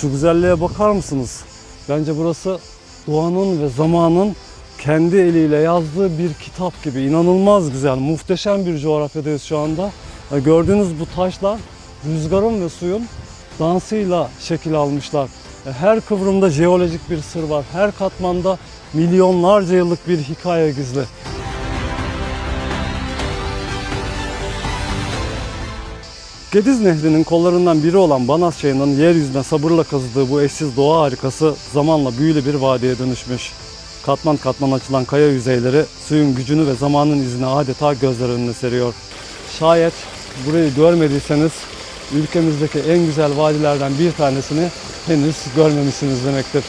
Şu güzelliğe bakar mısınız? Bence burası doğanın ve zamanın kendi eliyle yazdığı bir kitap gibi. İnanılmaz güzel, muhteşem bir coğrafyadayız şu anda. Gördüğünüz bu taşlar rüzgarın ve suyun dansıyla şekil almışlar. E, Her kıvrımda jeolojik bir sır var. Her katmanda milyonlarca yıllık bir hikaye gizli. Gediz Nehri'nin kollarından biri olan Banas Çayı'nın yeryüzüne sabırla kazıdığı bu eşsiz doğa harikası zamanla büyülü bir vadiye dönüşmüş. Katman katman açılan kaya yüzeyleri suyun gücünü ve zamanın izini adeta gözler önüne seriyor. Şayet burayı görmediyseniz ülkemizdeki en güzel vadilerden bir tanesini henüz görmemişsiniz demektir.